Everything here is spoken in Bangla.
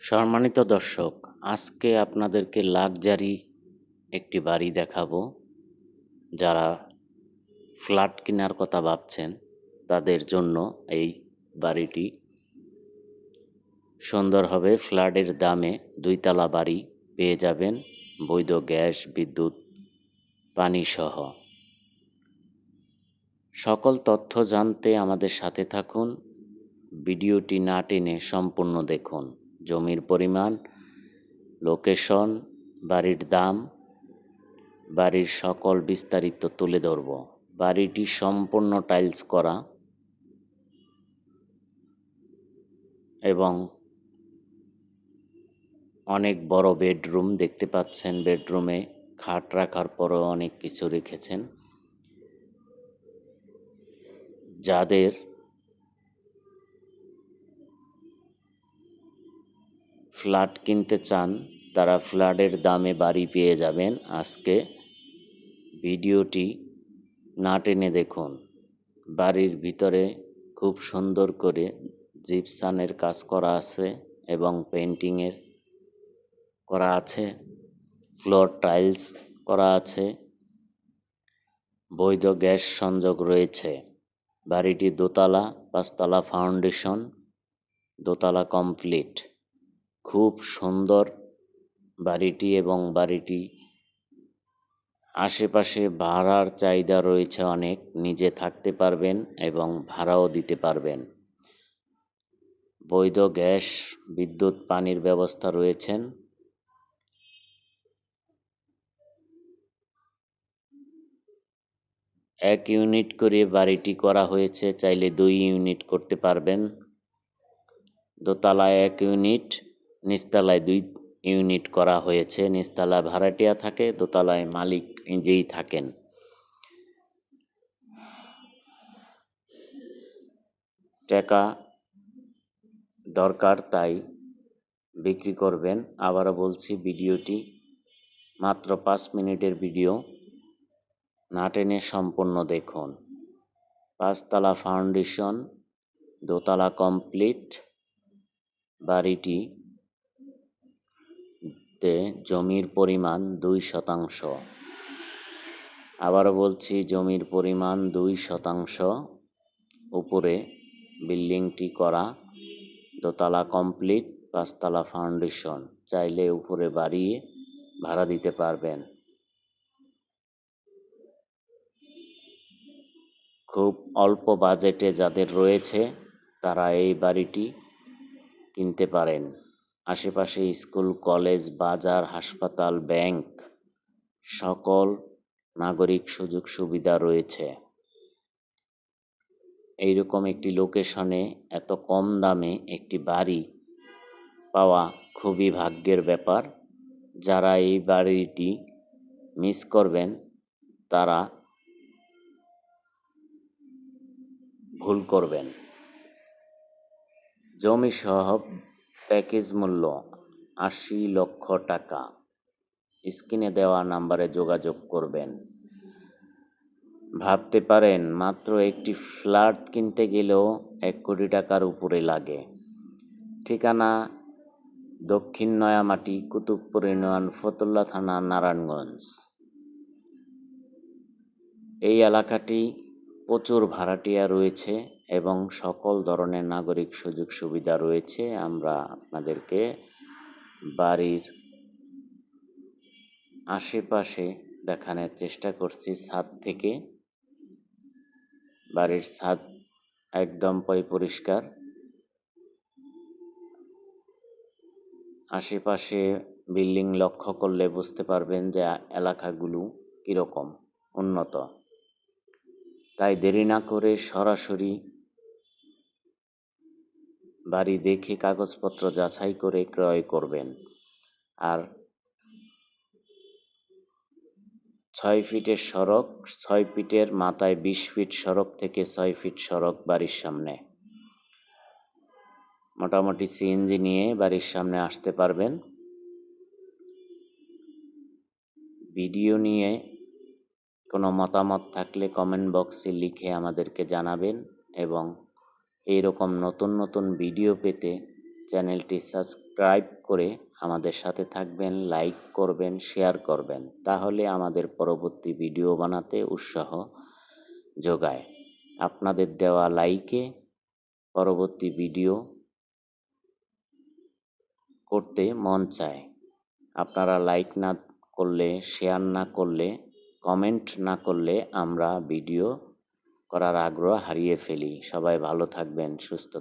সম্মানিত দর্শক, আজকে আপনাদেরকে লাক্সারি একটি বাড়ি দেখাবো। যারা ফ্ল্যাট কেনার কথা ভাবছেন, তাদের জন্য এই বাড়িটি সুন্দর হবে। ফ্ল্যাটের দামে দুইতলা বাড়ি পেয়ে যাবেন, বৈধ গ্যাস, বিদ্যুৎ, পানি সহ। সকল তথ্য জানতে আমাদের সাথে থাকুন। ভিডিওটি না টেনে সম্পূর্ণ দেখুন। জমির পরিমাণ, লোকেশন, বাড়ির দাম, বাড়ির সকল বিস্তারিত তুলে ধরব। বাড়িটি সম্পূর্ণ টাইলস করা এবং অনেক বড় বেডরুম দেখতে পাচ্ছেন। বেডরুমে খাট রাখার পরও অনেক কিছু রেখেছেন। যাদের ফ্ল্যাট কিনতে চান, তারা ফ্ল্যাটের দামে বাড়ি পেয়ে যাবেন। আজকে ভিডিওটি না টেনে দেখুন। বাড়ির ভিতরে খুব সুন্দর করে জিপসানের কাজ করা আছে এবং পেন্টিংয়ের করা আছে, ফ্লোর টাইলস করা আছে, বৈধ গ্যাস সংযোগ রয়েছে। বাড়িটি দোতলা, পাঁচতলা ফাউন্ডেশন, দোতলা কমপ্লিট। খুব সুন্দর বাড়িটি এবং বাড়িটি আশেপাশে ভাড়ার চাহিদা রয়েছে অনেক, নিজে থাকতে পারবেন এবং ভাড়াও দিতে পারবেন। বৈধ গ্যাস, বিদ্যুৎ, পানির ব্যবস্থা রয়েছেন। এক ইউনিট করে বাড়িটি করা হয়েছে, চাইলে দুই ইউনিট করতে পারবেন। দোতলায় এক ইউনিট নিচতলায় দুই ইউনিট করা হয়েছে। নিচতলায় ভাড়াটিয়া থাকে, দোতলায় মালিক নিজেই থাকেন। টাকা দরকার, তাই বিক্রি করবেন। আবারও বলছি, ভিডিওটি মাত্র পাঁচ মিনিটের ভিডিও। না টেনে সম্পূর্ণ দেখুন। পাঁচতলা ফাউন্ডেশন, দোতলা কমপ্লিট। বাড়িটি তে জমির পরিমাণ দুই শতাংশ। আবারও বলছি, জমির পরিমাণ দুই শতাংশ। উপরে বিল্ডিংটি করা, দোতলা কমপ্লিট, পাঁচতলা ফাউন্ডেশন। চাইলে উপরে বাড়িয়ে ভাড়া দিতে পারবেন। খুব অল্প বাজেটে যাদের রয়েছে, তারা এই বাড়িটি কিনতে পারেন। আশেপাশে স্কুল, কলেজ, বাজার, হাসপাতাল, ব্যাংক, সকল নাগরিক সুযোগ সুবিধা রয়েছে। এইরকম একটি লোকেশনে এত কম দামে একটি বাড়ি পাওয়া খুবই ভাগ্যের ব্যাপার। যারা এই বাড়িটি মিস করবেন, তারা ভুল করবেন। জমি সহ প্যাকেজ মূল্য আশি লক্ষ টাকা। স্ক্রিনে দেওয়া নাম্বারে যোগাযোগ করবেন। ভাবতে পারেন, মাত্র একটি ফ্ল্যাট কিনতে গেলেও এক কোটি টাকার উপরে লাগে। ঠিকানা, দক্ষিণ নয়ামাটি, কুতুবপুর ইউনিয়ন, ফতুল্লা থানা, নারায়ণগঞ্জ। এই এলাকাটি প্রচুর ভাড়াটিয়া রয়েছে এবং সকল ধরনের নাগরিক সুযোগ সুবিধা রয়েছে। আমরা আপনাদেরকে বাড়ির আশেপাশে দেখানোর চেষ্টা করছি ছাদ থেকে। বাড়ির ছাদ একদম পয় পরিষ্কার। আশেপাশে বিল্ডিং লক্ষ্য করলে বুঝতে পারবেন যে এলাকাগুলো কীরকম উন্নত। তাই দেরি না করে সরাসরি বাড়ি দেখে কাগজপত্র যাচাই করে ক্রয় করবেন। আর ছয় ফিটের সড়ক, ছয় ফিটের মাথায় বিশ ফিট সড়ক থেকে ছয় ফিট সড়ক বাড়ির সামনে। মোটামুটি সিএনজি নিয়ে বাড়ির সামনে আসতে পারবেন। ভিডিও নিয়ে কোনো মতামত থাকলে কমেন্ট বক্সে লিখে আমাদেরকে জানাবেন এবং এইরকম নতুন নতুন ভিডিও পেতে চ্যানেলটি সাবস্ক্রাইব করে আমাদের সাথে থাকবেন লাইক করবেন শেয়ার করবেন। তাহলে আমাদের পরবর্তী ভিডিও বানাতে উৎসাহ যোগায়। আপনাদের দেওয়া লাইকে পরবর্তী ভিডিও করতে মন চায়। আপনারা লাইক না করলে শেয়ার না করলে কমেন্ট না করলে আমরা ভিডিও করার আগ্রহ হারিয়ে ফেলি। সবাই ভালো থাকবেন সুস্থ